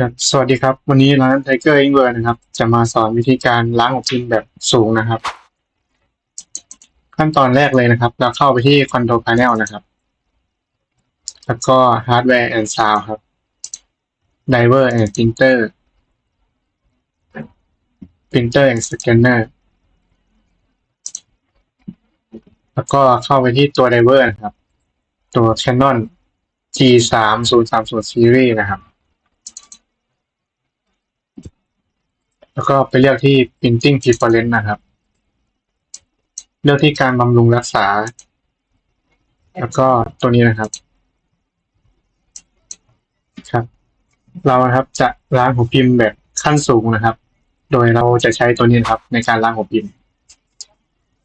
ครับสวัสดีครับ วันนี้ร้าน Tiger i n k w o r นะครับ จะมาสอนวิธีการล้างหัวพิมพ์แบบสูงนะครับ ขั้นตอนแรกเลยนะครับ เราเข้าไปที่ Control Panel นะครับ แล้วก็ Hardware and Sound ครับ Driver and Printer Printer and Scanner แล้วก็เข้าไปที่ตัว Driver นะครับ ตัว Canon G 3 0 3 0 Series นะครับ แล้วก็ไปเลือกที่ printing preference นะครับ เลือกที่การบำรุงรักษา แล้วก็ตัวนี้นะครับ ครับ เราครับจะล้างหัวพิมพ์แบบขั้นสูงนะครับ โดยเราจะใช้ตัวนี้นครับ ในการล้างหัวพิมพ์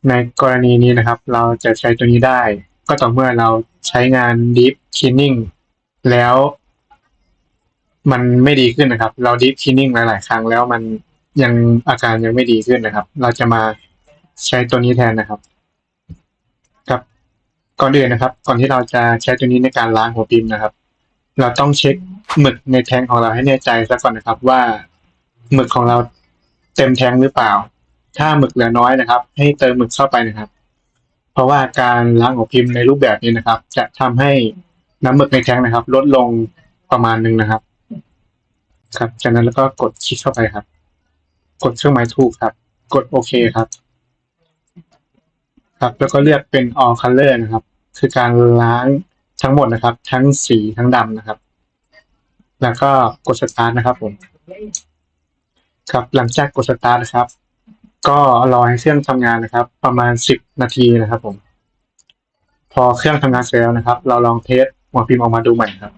ในกรณีนี้นะครับ เราจะใช้ตัวนี้ได้ ก็ต่อเมื่อเราใช้งาน deep cleaning แล้วมันไม่ดีขึ้นนะครับ เรา deep cleaning หลาย ๆ ครั้งแล้วมัน ยังอาการยังไม่ดีขึ้นนะครับ เราจะมาใช้ตัวนี้แทนนะครับ ครับ ก่อนอื่นนะครับ ก่อนที่เราจะใช้ตัวนี้ในการล้างหัวพิมพ์นะครับ เราต้องเช็คหมึกในแทงของเราให้แน่ใจซะก่อนนะครับว่าหมึกของเราเต็มแทงหรือเปล่า ถ้าหมึกเหลือน้อยนะครับ ให้เติมหมึกเข้าไปนะครับ เพราะว่าการล้างหัวพิมพ์ในรูปแบบนี้นะครับ จะทำให้น้ำหมึกในแทงนะครับ ลดลงประมาณหนึงนะครับ ครับ จากนั้นแล้วก็กดคลิกเข้าไปครับ กดเครื่องหมายถูกครับ กดโอเคครับ ครับ แล้วก็เลือกเป็น all color นะครับ คือการล้างทั้งหมดนะครับ ทั้งสีทั้งดำนะครับ แล้วก็กดสตาร์ทนะครับผม ครับ หลังจากกดสตาร์ทนะครับ ก็รอให้เครื่องทำงานนะครับ ประมาณสิบนาทีนะครับผม พอเครื่องทำงานเสร็จแล้วนะครับ เราลองเทสหัวพิมพ์ออกมาดูใหม่ครับ